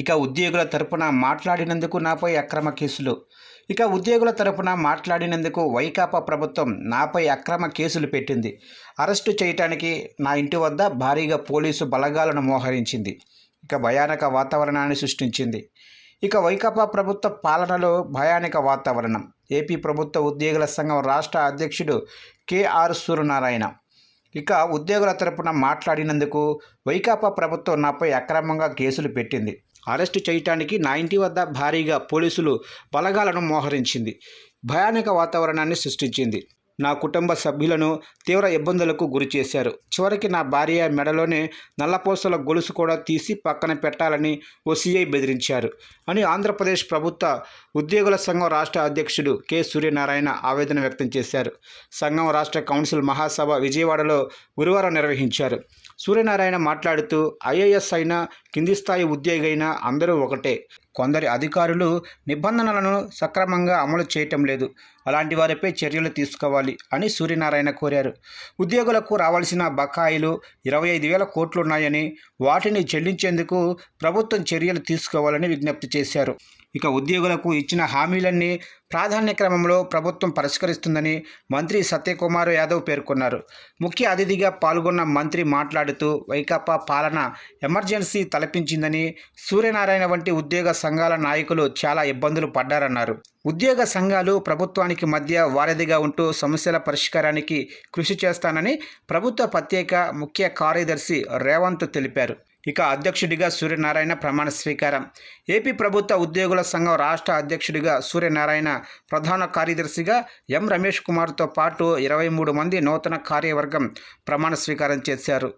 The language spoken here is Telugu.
ఇక ఉద్యోగుల తరపున మాట్లాడినందుకు నాపై అక్రమ కేసులు. ఇక ఉద్యోగుల తరపున మాట్లాడినందుకు వైకాపా ప్రభుత్వం నాపై అక్రమ కేసులు పెట్టింది. అరెస్టు చేయటానికి నా ఇంటి వద్ద భారీగా పోలీసు బలగాలను మోహరించింది. ఇక భయానక వాతావరణాన్ని సృష్టించింది. ఇక వైకాపా ప్రభుత్వ పాలనలో భయానక వాతావరణం. ఏపీ ప్రభుత్వ ఉద్యోగుల సంఘం రాష్ట్ర అధ్యక్షుడు కేఆర్ సూర్యనారాయణ. ఇక ఉద్యోగుల తరపున మాట్లాడినందుకు వైకాపా ప్రభుత్వం నాపై అక్రమంగా కేసులు పెట్టింది. అరెస్టు చేయటానికి నా ఇంటి వద్ద భారీగా పోలీసులు బలగాలను మోహరించింది. భయానక వాతావరణాన్ని సృష్టించింది. నా కుటుంబ సభ్యులను తీవ్ర ఇబ్బందులకు గురి చేశారు. చివరికి నా భార్య మెడలోనే నల్లపూసల గొలుసు కూడా తీసి పక్కన పెట్టాలని ఓ సీఐ బెదిరించారు. అని ఆంధ్రప్రదేశ్ ప్రభుత్వ ఉద్యోగుల సంఘం రాష్ట్ర అధ్యక్షుడు కె. సూర్యనారాయణ ఆవేదన వ్యక్తం చేశారు. సంఘం రాష్ట్ర కౌన్సిల్ మహాసభ విజయవాడలో గురువారం నిర్వహించారు. సూర్యనారాయణ మాట్లాడుతూ ఐఏఎస్ అయినా కింది స్థాయి ఉద్యోగి అయినా అందరూ ఒకటే. కొందరి అధికారులు నిబంధనలను సక్రమంగా అమలు చేయటం లేదు. అలాంటి వారిపై చర్యలు తీసుకోవాలి అని సూర్యనారాయణ కోరారు. ఉద్యోగులకు రావాల్సిన బకాయిలు ఇరవై ఐదు వేల కోట్లున్నాయని వాటిని చెల్లించేందుకు ప్రభుత్వం చర్యలు తీసుకోవాలని విజ్ఞప్తి చేశారు. ఇక ఉద్యోగులకు ఇచ్చిన హామీలన్నీ ప్రాధాన్య క్రమంలో ప్రభుత్వం పరిష్కరిస్తుందని మంత్రి సత్యకుమార్ యాదవ్ పేర్కొన్నారు. ముఖ్య అతిథిగా పాల్గొన్న మంత్రి మాట్లాడుతూ వైకాపా పాలన ఎమర్జెన్సీ తలపించిందని సూర్యనారాయణ వంటి ఉద్యోగ సంఘాల నాయకులు చాలా ఇబ్బందులు పడ్డారన్నారు. ఉద్యోగ సంఘాలు ప్రభుత్వానికి మధ్య వారధిగా ఉంటూ సమస్యల పరిష్కారానికి కృషి చేస్తానని ప్రభుత్వ ప్రత్యేక ముఖ్య కార్యదర్శి రేవంత్ తెలిపారు. ఇక అధ్యక్షుడిగా సూర్యనారాయణ ప్రమాణ స్వీకారం. ఏపీ ప్రభుత్వ ఉద్యోగుల సంఘం రాష్ట్ర అధ్యక్షుడిగా సూర్యనారాయణ ప్రధాన కార్యదర్శిగా ఎం. రమేష్ కుమార్తో పాటు ఇరవై మూడు మంది నూతన కార్యవర్గం ప్రమాణ స్వీకారం చేశారు.